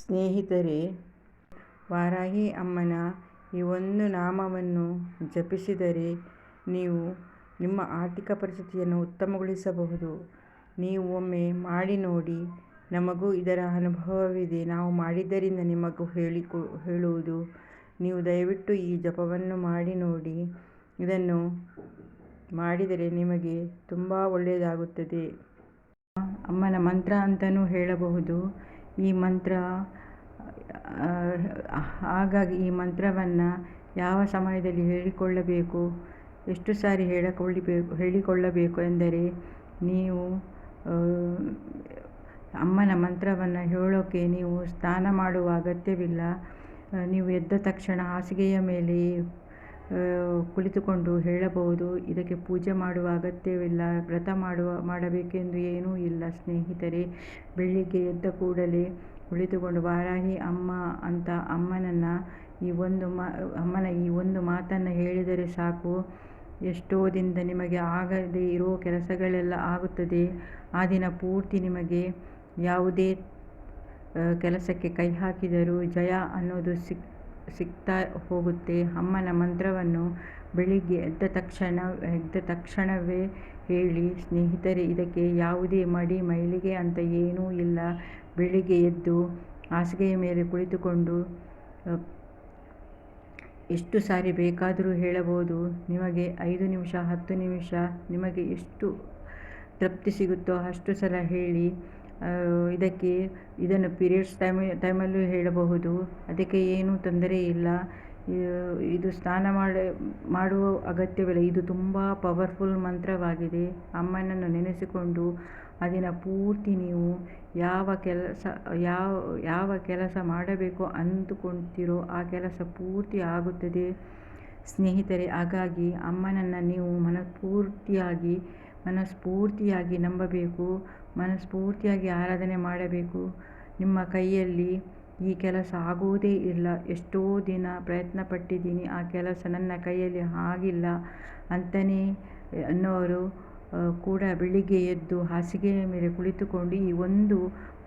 ಸ್ನೇಹಿತರೆ, ವಾರಾಹಿ ಅಮ್ಮನ ಈ ಒಂದು ನಾಮವನ್ನು ಜಪಿಸಿದರೆ ನೀವು ನಿಮ್ಮ ಆರ್ಥಿಕ ಪರಿಸ್ಥಿತಿಯನ್ನು ಉತ್ತಮಗೊಳಿಸಬಹುದು. ನೀವು ಒಮ್ಮೆ ಮಾಡಿ ನೋಡಿ, ನಮಗೂ ಇದರ ಅನುಭವವಿದೆ. ನಾವು ಮಾಡಿದ್ದರಿಂದ ನಿಮಗೂ ಹೇಳಿಕೊ, ಹೇಳುವುದು. ನೀವು ದಯವಿಟ್ಟು ಈ ಜಪವನ್ನು ಮಾಡಿ ನೋಡಿ. ಇದನ್ನು ಮಾಡಿದರೆ ನಿಮಗೆ ತುಂಬ ಒಳ್ಳೆಯದಾಗುತ್ತದೆ. ಅಮ್ಮನ ಮಂತ್ರ ಅಂತಲೂ ಹೇಳಬಹುದು. ಈ ಮಂತ್ರ ಹಾಗಾಗಿ ಈ ಮಂತ್ರವನ್ನು ಯಾವ ಸಮಯದಲ್ಲಿ ಹೇಳಿಕೊಳ್ಳಬೇಕು, ಎಷ್ಟು ಸಾರಿ ಹೇಳಿಕೊಳ್ಳಬೇಕು ಹೇಳಿಕೊಳ್ಳಬೇಕು ಎಂದರೆ ನೀವು ಅಮ್ಮನ ಮಂತ್ರವನ್ನು ಹೇಳೋಕ್ಕೆ ನೀವು ಸ್ನಾನ ಮಾಡುವ ಅಗತ್ಯವಿಲ್ಲ. ನೀವು ಎದ್ದ ತಕ್ಷಣ ಹಾಸಿಗೆಯ ಮೇಲೆ ಕುಳಿತುಕೊಂಡು ಹೇಳಬಹುದು, ಇದಕ್ಕೆ ಪೂಜೆ ಮಾಡುವ ಅಗತ್ಯವಿಲ್ಲ, ವ್ರತ ಮಾಡುವ, ಮಾಡಬೇಕೆಂದು ಏನೂ ಇಲ್ಲ ಸ್ನೇಹಿತರೆ. ಬೆಳಿಗ್ಗೆ ಎದ್ದ ಕೂಡಲೇ ಕುಳಿತುಕೊಂಡು, ವಾರಾಹಿ ಅಮ್ಮ ಅಂತ ಅಮ್ಮನನ್ನು ಈ ಒಂದು ಮಾ, ಅಮ್ಮನ ಈ ಒಂದು ಮಾತನ್ನು ಹೇಳಿದರೆ ಸಾಕು. ಎಷ್ಟೋ ದಿನದ ನಿಮಗೆ ಆಗದೇ ಇರೋ ಕೆಲಸಗಳೆಲ್ಲ ಆಗುತ್ತದೆ. ಆ ದಿನ ಪೂರ್ತಿ ನಿಮಗೆ ಯಾವುದೇ ಕೆಲಸಕ್ಕೆ ಕೈ ಹಾಕಿದರೂ ಜಯ ಅನ್ನೋದು ಸಿಕ್ ಸಿಗ್ತಾ ಹೋಗುತ್ತೆ. ಅಮ್ಮನ ಮಂತ್ರವನ್ನು ಬೆಳಿಗ್ಗೆ ಎದ್ದ ತಕ್ಷಣ, ಎದ್ದ ತಕ್ಷಣವೇ ಹೇಳಿ, ಸ್ನೇಹಿತರೆ, ಇದಕ್ಕೆ ಯಾವುದೇ ಮಡಿ ಮೈಲಿಗೆ ಅಂತ ಏನೂ ಇಲ್ಲ. ಬೆಳಿಗ್ಗೆ ಎದ್ದು ಹಾಸಿಗೆಯ ಮೇಲೆ ಕುಳಿತುಕೊಂಡು, ಎಷ್ಟು ಸಾರಿ ಬೇಕಾದರೂ ಹೇಳಬಹುದು. ನಿಮಗೆ ಐದು ನಿಮಿಷ, ಹತ್ತು ನಿಮಿಷ, ನಿಮಗೆ ಎಷ್ಟು ತೃಪ್ತಿ ಸಿಗುತ್ತೋ ಅಷ್ಟು ಸಲ ಹೇಳಿ. ಇದಕ್ಕೆ, ಇದನ್ನು ಪೀರಿಯಡ್ಸ್ ಟೈಮ್ ಟೈಮಲ್ಲೂ ಹೇಳಬಹುದು. ಅದಕ್ಕೆ ಏನೂ ತೊಂದರೆ ಇಲ್ಲ. ಇದು ಸ್ನಾನ ಮಾಡಿ, ಮಾಡುವ ಅಗತ್ಯವಿಲ್ಲ. ಇದು ತುಂಬ ಪವರ್ಫುಲ್ ಮಂತ್ರವಾಗಿದೆ. ಅಮ್ಮನನ್ನು ನೆನೆಸಿಕೊಂಡು ಆ ಪೂರ್ತಿ ನೀವು ಯಾವ ಕೆಲಸ, ಯಾವ ಯಾವ ಕೆಲಸ ಮಾಡಬೇಕು ಅಂದುಕೊಳ್ತೀರೋ ಆ ಕೆಲಸ ಪೂರ್ತಿ ಆಗುತ್ತದೆ. ಸ್ನೇಹಿತರೆ, ಹಾಗಾಗಿ ಅಮ್ಮನನ್ನು ನೀವು ಮನಸ್ಫೂರ್ತಿಯಾಗಿ ಮನಸ್ಫೂರ್ತಿಯಾಗಿ ನಂಬಬೇಕು, ಮನಸ್ಫೂರ್ತಿಯಾಗಿ ಆರಾಧನೆ ಮಾಡಬೇಕು. ನಿಮ್ಮ ಕೈಯಲ್ಲಿ ಈ ಕೆಲಸ ಆಗುವುದೇ ಇಲ್ಲ. ಎಷ್ಟೋ ದಿನ ಪ್ರಯತ್ನ ಪಟ್ಟಿದ್ದೀನಿ ಆ ಕೆಲಸ ನನ್ನ ಕೈಯಲ್ಲಿ ಆಗಿಲ್ಲ ಅಂತಲೇ ಅನ್ನೋರು ಕೂಡ ಬೆಳಿಗ್ಗೆ ಎದ್ದು ಹಾಸಿಗೆಯ ಮೇಲೆ ಕುಳಿತುಕೊಂಡು ಈ ಒಂದು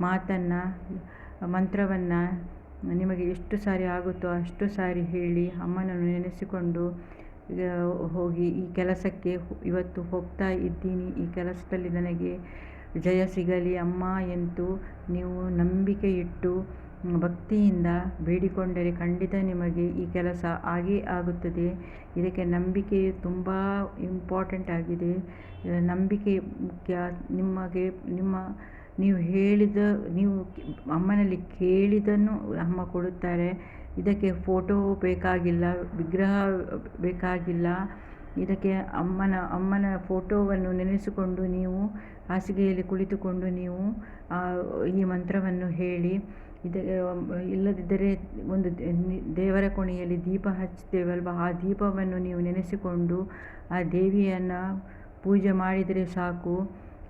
ಮಾತನ್ನು, ಮಂತ್ರವನ್ನು ನಿಮಗೆ ಎಷ್ಟು ಸಾರಿ ಆಗುತ್ತೋ ಅಷ್ಟು ಸಾರಿ ಹೇಳಿ ಅಮ್ಮನನ್ನು ನೆನೆಸಿಕೊಂಡು ಹೋಗಿ ಈ ಕೆಲಸಕ್ಕೆ ಇವತ್ತು ಹೋಗ್ತಾ ಇದ್ದೀನಿ. ಈ ಕೆಲಸದಲ್ಲಿ ನನಗೆ ಜಯ ಸಿಗಲಿ ಅಮ್ಮ ಎಂದು ನೀವು ನಂಬಿಕೆ ಇಟ್ಟು ಭಕ್ತಿಯಿಂದ ಬೇಡಿಕೊಂಡರೆ ಖಂಡಿತ ನಿಮಗೆ ಈ ಕೆಲಸ ಆಗೇ ಆಗುತ್ತದೆ. ಇದಕ್ಕೆ ನಂಬಿಕೆ ತುಂಬ ಇಂಪಾರ್ಟೆಂಟ್ ಆಗಿದೆ. ನಂಬಿಕೆ ಮುಖ್ಯ. ನಿಮಗೆ, ನಿಮ್ಮ ನೀವು ಹೇಳಿದ, ನೀವು ಅಮ್ಮನಲ್ಲಿ ಕೇಳಿದನ್ನು ಅಮ್ಮ ಕೊಡುತ್ತಾರೆ. ಇದಕ್ಕೆ ಫೋಟೋ ಬೇಕಾಗಿಲ್ಲ, ವಿಗ್ರಹ ಬೇಕಾಗಿಲ್ಲ. ಇದಕ್ಕೆ ಅಮ್ಮನ ಅಮ್ಮನ ಫೋಟೋವನ್ನು ನೆನೆಸಿಕೊಂಡು ನೀವು ಹಾಸಿಗೆಯಲ್ಲಿ ಕುಳಿತುಕೊಂಡು ನೀವು ಈ ಮಂತ್ರವನ್ನು ಹೇಳಿ. ಇದ, ಇಲ್ಲದಿದ್ದರೆ ಒಂದು ದೇವರ ಕೋಣೆಯಲ್ಲಿ ದೀಪ ಹಚ್ಚುತ್ತೇವಲ್ವ ಆ ದೀಪವನ್ನು ನೀವು ನೆನೆಸಿಕೊಂಡು ಆ ದೇವಿಯನ್ನು ಪೂಜೆ ಮಾಡಿದರೆ ಸಾಕು.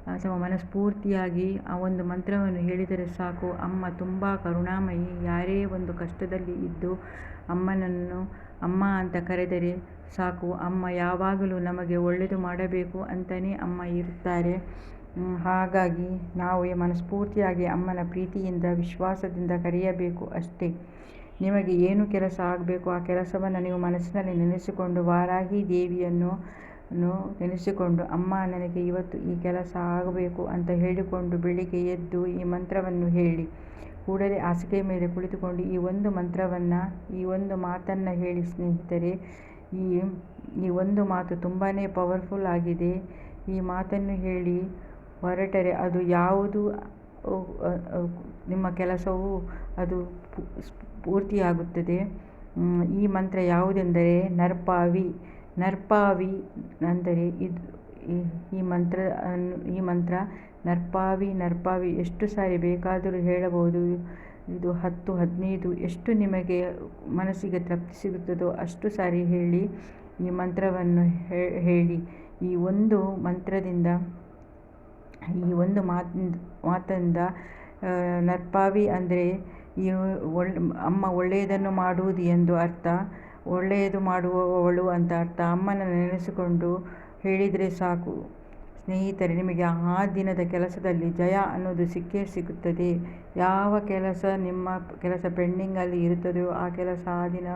ಅಥವಾ ಮನಸ್ಫೂರ್ತಿಯಾಗಿ ಆ ಒಂದು ಮಂತ್ರವನ್ನು ಹೇಳಿದರೆ ಸಾಕು. ಅಮ್ಮ ತುಂಬ ಕರುಣಾಮಯಿ. ಯಾರೇ ಒಂದು ಕಷ್ಟದಲ್ಲಿ ಇದ್ದು ಅಮ್ಮನನ್ನು ಅಮ್ಮ ಅಂತ ಕರೆದರೆ ಸಾಕು. ಅಮ್ಮ ಯಾವಾಗಲೂ ನಮಗೆ ಒಳ್ಳೆಯದು ಮಾಡಬೇಕು ಅಂತಲೇ ಅಮ್ಮ ಇರುತ್ತಾರೆ. ಹಾಗಾಗಿ ನಾವು ಮನಸ್ಫೂರ್ತಿಯಾಗಿ ಅಮ್ಮನ ಪ್ರೀತಿಯಿಂದ, ವಿಶ್ವಾಸದಿಂದ ಕರೆಯಬೇಕು ಅಷ್ಟೇ. ನಿಮಗೆ ಏನು ಕೆಲಸ ಆಗಬೇಕು ಆ ಕೆಲಸವನ್ನು ನೀವು ಮನಸ್ಸಿನಲ್ಲಿ ನೆನೆಸಿಕೊಂಡು ವಾರಾಹಿ ದೇವಿಯನ್ನು ನೆನೆಸಿಕೊಂಡು, ಅಮ್ಮ, ನನಗೆ ಇವತ್ತು ಈ ಕೆಲಸ ಆಗಬೇಕು ಅಂತ ಹೇಳಿಕೊಂಡು ಬೆಳಿಗ್ಗೆ ಎದ್ದು ಈ ಮಂತ್ರವನ್ನು ಹೇಳಿ. ಕೂಡಲೇ ಹಾಸಿಗೆ ಮೇಲೆ ಕುಳಿತುಕೊಂಡು ಈ ಒಂದು ಮಂತ್ರವನ್ನು, ಈ ಒಂದು ಮಾತನ್ನು ಹೇಳಿ ಸ್ನೇಹಿತರೆ. ಈ ಈ ಒಂದು ಮಾತು ತುಂಬಾ ಪವರ್ಫುಲ್ ಆಗಿದೆ. ಈ ಮಾತನ್ನು ಹೇಳಿ ಹೊರಟರೆ ಅದು ಯಾವುದು ನಿಮ್ಮ ಕೆಲಸವು ಅದು ಪೂರ್ತಿಯಾಗುತ್ತದೆ. ಈ ಮಂತ್ರ ಯಾವುದೆಂದರೆ ನರ್ಪಾವಿ. ನರ್ಪಾವಿ ಅಂದರೆ ಇದು ಈ ಮಂತ್ರ ಈ ಮಂತ್ರ ನರ್ಪಾವಿ ನರ್ಪಾವಿ ಎಷ್ಟು ಸಾರಿ ಬೇಕಾದರೂ ಹೇಳಬಹುದು. ಇದು ಹತ್ತು, ಹದಿನೈದು ಎಷ್ಟು ನಿಮಗೆ ಮನಸ್ಸಿಗೆ ತೃಪ್ತಿ ಸಿಗುತ್ತದೋ ಅಷ್ಟು ಸಾರಿ ಹೇಳಿ ಈ ಮಂತ್ರವನ್ನು ಹೇಳಿ. ಈ ಒಂದು ಮಂತ್ರದಿಂದ, ಈ ಒಂದು ಮಾತಿಂದ ಮಾತಿಂದ ನರ್ಪಾವಿ ಅಂದರೆ ಈ ಒಳ್ಳೆ ಅಮ್ಮ ಒಳ್ಳೆಯದನ್ನು ಮಾಡುವುದು ಎಂದು ಅರ್ಥ. ಒಳ್ಳೆಯದು ಮಾಡುವವಳು ಅಂತ ಅರ್ಥ ಅಮ್ಮನ ನೆನೆಸಿಕೊಂಡು ಹೇಳಿದರೆ ಸಾಕು. ಸ್ನೇಹಿತರೆ, ನಿಮಗೆ ಆ ದಿನದ ಕೆಲಸದಲ್ಲಿ ಜಯ ಅನ್ನೋದು ಸಿಕ್ಕೇ ಸಿಗುತ್ತದೆ ಯಾವ ಕೆಲಸ ನಿಮ್ಮ ಕೆಲಸ ಪೆಂಡಿಂಗಲ್ಲಿ ಇರುತ್ತದೆಯೋ ಆ ಕೆಲಸ ಆ ದಿನ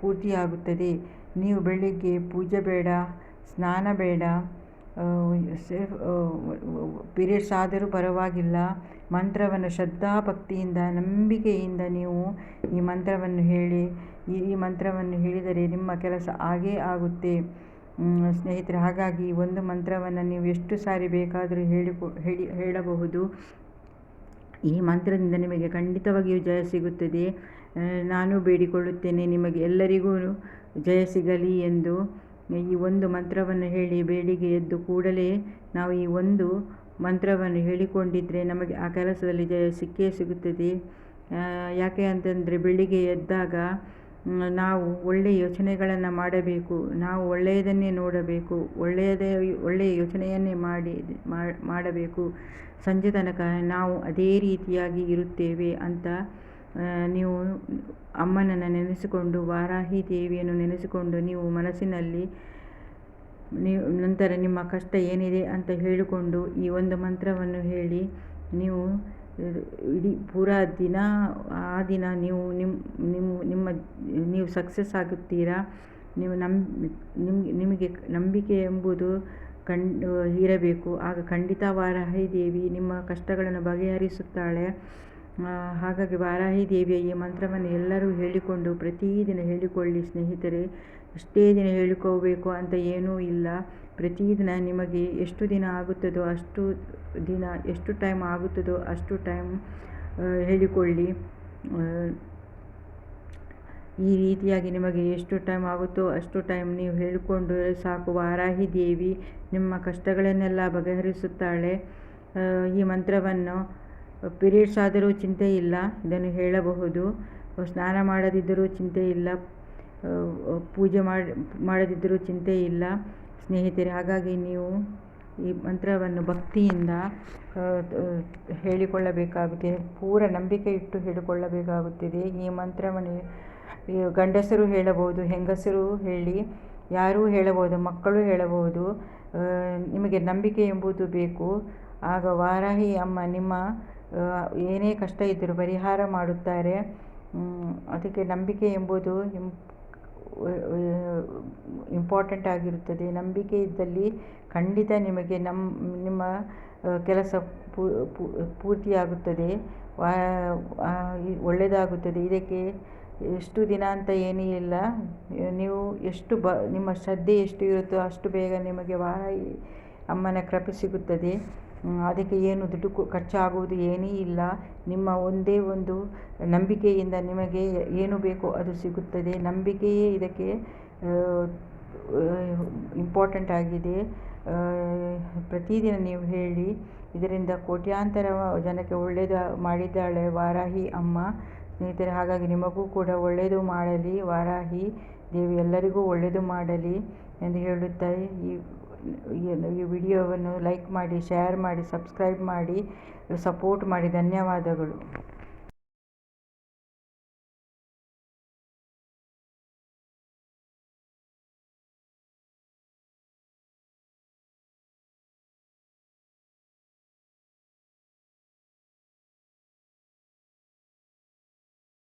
ಪೂರ್ತಿಯಾಗುತ್ತದೆ. ನೀವು ಬೆಳಿಗ್ಗೆ ಪೂಜೆ ಬೇಡ, ಸ್ನಾನ ಬೇಡ ಪೀರಿಯಡ್ಸ್ ಆದರೂ ಪರವಾಗಿಲ್ಲ. ಮಂತ್ರವನ್ನು ಶ್ರದ್ಧಾ ಭಕ್ತಿಯಿಂದ ನಂಬಿಕೆಯಿಂದ ನೀವು ಈ ಮಂತ್ರವನ್ನು ಹೇಳಿ, ಈ ಮಂತ್ರವನ್ನು ಹೇಳಿದರೆ ನಿಮ್ಮ ಕೆಲಸ ಆಗೇ ಆಗುತ್ತೆ. ಸ್ನೇಹಿತರೆ, ಹಾಗಾಗಿ ಒಂದು ಮಂತ್ರವನ್ನು ನೀವು ಎಷ್ಟು ಸಾರಿ ಬೇಕಾದರೂ ಹೇಳಿ, ಹೇಳಬಹುದು. ಈ ಮಂತ್ರದಿಂದ ನಿಮಗೆ ಖಂಡಿತವಾಗಿಯೂ ಜಯ ಸಿಗುತ್ತದೆ. ನಾನು ಬೇಡಿಕೊಳ್ಳುತ್ತೇನೆ ನಿಮಗೆ ಎಲ್ಲರಿಗೂ ಜಯ ಸಿಗಲಿ ಎಂದು ಈ ಒಂದು ಮಂತ್ರವನ್ನು ಹೇಳಿ ಬೇಡಿಗೆ ಎದ್ದು ಕೂಡಲೇ ನಾವು ಈ ಒಂದು ಮಂತ್ರವನ್ನು ಹೇಳಿಕೊಂಡಿದ್ದರೆ ನಮಗೆ ಆ ಕೆಲಸದಲ್ಲಿ ಜಯ ಸಿಕ್ಕೇ ಸಿಗುತ್ತದೆ. ಯಾಕೆ ಅಂತಂದರೆ ಬೆಳಿಗ್ಗೆ ಎದ್ದಾಗ ನಾವು ಒಳ್ಳೆಯ ಯೋಚನೆಗಳನ್ನು ಮಾಡಬೇಕು. ನಾವು ಒಳ್ಳೆಯದನ್ನೇ ನೋಡಬೇಕು. ಒಳ್ಳೆಯದೇ, ಒಳ್ಳೆಯ ಯೋಚನೆಯನ್ನೇ ಮಾಡಿ ಮಾಡಬೇಕು. ಸಂಜೆ ತನಕ ನಾವು ಅದೇ ರೀತಿಯಾಗಿ ಇರುತ್ತೇವೆ ಅಂತ ನೀವು ಅಮ್ಮನನ್ನು ನೆನೆಸಿಕೊಂಡು, ವಾರಾಹಿ ದೇವಿಯನ್ನು ನೆನೆಸಿಕೊಂಡು ನೀವು ಮನಸ್ಸಿನಲ್ಲಿ ನೀವು ನಂತರ ನಿಮ್ಮ ಕಷ್ಟ ಏನಿದೆ ಅಂತ ಹೇಳಿಕೊಂಡು ಈ ಒಂದು ಮಂತ್ರವನ್ನು ಹೇಳಿ ನೀವು, ಇಡೀ ಪೂರಾ ದಿನ, ಆ ದಿನ ನೀವು ನಿಮ್ಮ ನಿಮ್ಮ ನಿಮ್ಮ, ನೀವು ಸಕ್ಸಸ್ ಆಗುತ್ತೀರಾ? ನೀವು ನಮ್ ನಿಮಗೆ ನಿಮಗೆ ನಂಬಿಕೆ ಎಂಬುದು ಕಂಡು ಇರಬೇಕು. ಆಗ ಖಂಡಿತ ವಾರಾಹಿ ದೇವಿ ನಿಮ್ಮ ಕಷ್ಟಗಳನ್ನು ಬಗೆಹರಿಸುತ್ತಾಳೆ. ಹಾಗಾಗಿ ವಾರಾಹಿ ದೇವಿಯ ಈ ಮಂತ್ರವನ್ನು ಎಲ್ಲರೂ ಹೇಳಿಕೊಂಡು ಪ್ರತಿದಿನ ಹೇಳಿಕೊಳ್ಳಿ ಸ್ನೇಹಿತರೆ. ಅಷ್ಟೇ ದಿನ ಹೇಳಿಕೋಬೇಕು ಅಂತ ಏನೂ ಇಲ್ಲ. ಪ್ರತಿದಿನ ನಿಮಗೆ ಎಷ್ಟು ದಿನ ಆಗುತ್ತದೋ ಅಷ್ಟು ದಿನ, ಎಷ್ಟು ಟೈಮ್ ಆಗುತ್ತದೋ ಅಷ್ಟು ಟೈಮ್ ಹೇಳಿಕೊಳ್ಳಿ. ಈ ರೀತಿಯಾಗಿ ನಿಮಗೆ ಎಷ್ಟು ಟೈಮ್ ಆಗುತ್ತೋ ಅಷ್ಟು ಟೈಮ್ ನೀವು ಹೇಳಿಕೊಂಡು ಸಾಕು ವಾರಾಹಿ ದೇವಿ ನಿಮ್ಮ ಕಷ್ಟಗಳನ್ನೆಲ್ಲ ಬಗೆಹರಿಸುತ್ತಾಳೆ. ಈ ಮಂತ್ರವನ್ನು ಪೀರಿಯಡ್ಸ್ ಆದರೂ ಚಿಂತೆ ಇಲ್ಲ, ಇದನ್ನು ಹೇಳಬಹುದು. ಸ್ನಾನ ಮಾಡದಿದ್ದರೂ ಚಿಂತೆ ಇಲ್ಲ. ಪೂಜೆ ಮಾಡಿ, ಮಾಡದಿದ್ದರೂ ಚಿಂತೆ ಇಲ್ಲ. ಸ್ನೇಹಿತರೆ, ಹಾಗಾಗಿ ನೀವು ಈ ಮಂತ್ರವನ್ನು ಭಕ್ತಿಯಿಂದ ಹೇಳಿಕೊಳ್ಳಬೇಕಾಗುತ್ತೆ. ಪೂರ ನಂಬಿಕೆ ಇಟ್ಟು ಹೇಳಿಕೊಳ್ಳಬೇಕಾಗುತ್ತದೆ. ಈ ಮಂತ್ರವನ್ನು ಗಂಡಸರು ಹೇಳಬಹುದು, ಹೆಂಗಸರು ಹೇಳಿ, ಯಾರೂ ಹೇಳಬಹುದು, ಮಕ್ಕಳು ಹೇಳಬಹುದು ನಿಮಗೆ ನಂಬಿಕೆ ಎಂಬುದು ಬೇಕು. ಆಗ ವಾರಾಹಿ ಅಮ್ಮ ನಿಮ್ಮ ಏನೇ ಕಷ್ಟ ಇದ್ದರೂ ಪರಿಹಾರ ಮಾಡುತ್ತಾರೆ. ಅದಕ್ಕೆ ನಂಬಿಕೆ ಎಂಬುದು ಇಂಪಾರ್ಟೆಂಟ್ ಆಗಿರುತ್ತದೆ. ನಂಬಿಕೆ ಇದ್ದಲ್ಲಿ ಖಂಡಿತ ನಿಮಗೆ ನಮ್ಮ ನಿಮ್ಮ ಕೆಲಸ ಪೂರ್ತಿಯಾಗುತ್ತದೆ. ಒಳ್ಳೆಯದಾಗುತ್ತದೆ ಇದಕ್ಕೆ ಎಷ್ಟು ದಿನ ಅಂತ ಏನೂ ಇಲ್ಲ. ನೀವು ಎಷ್ಟು ಬ, ನಿಮ್ಮ ಶ್ರದ್ಧೆ ಎಷ್ಟು ಇರುತ್ತೋ ಅಷ್ಟು ಬೇಗ ನಿಮಗೆ ವಾರ ಅಮ್ಮನ ಕೃಪೆ ಸಿಗುತ್ತದೆ. ಅದಕ್ಕೆ ಏನು ದುಡ್ಡು ಖರ್ಚಾಗುವುದು ಏನೂ ಇಲ್ಲ. ನಿಮ್ಮ ಒಂದೇ ಒಂದು ನಂಬಿಕೆಯಿಂದ ನಿಮಗೆ ಏನು ಬೇಕೋ ಅದು ಸಿಗುತ್ತದೆ. ನಂಬಿಕೆಯೇ ಇದಕ್ಕೆ ಇಂಪಾರ್ಟೆಂಟ್ ಆಗಿದೆ. ಪ್ರತಿದಿನ ನೀವು ಹೇಳಿ, ಇದರಿಂದ ಕೋಟ್ಯಾಂತರ ಜನಕ್ಕೆ ಒಳ್ಳೆಯದು ಮಾಡಿದ್ದಾಳೆ ವಾರಾಹಿ ಅಮ್ಮ. ಸ್ನೇಹಿತರೆ, ಹಾಗಾಗಿ ನಿಮಗೂ ಕೂಡ ಒಳ್ಳೆಯದು ಮಾಡಲಿ ವಾರಾಹಿ ದೇವಿ. ಎಲ್ಲರಿಗೂ ಒಳ್ಳೆಯದು ಮಾಡಲಿ ಎಂದು ಹೇಳುತ್ತಾ ಈ ಈ ವಿಡಿಯೋವನ್ನು ಲೈಕ್ ಮಾಡಿ ಶೇರ್ ಮಾಡಿ ಸಬ್ಸ್ಕ್ರೈಬ್ ಮಾಡಿ ಸಪೋರ್ಟ್ ಮಾಡಿ. ಧನ್ಯವಾದಗಳು.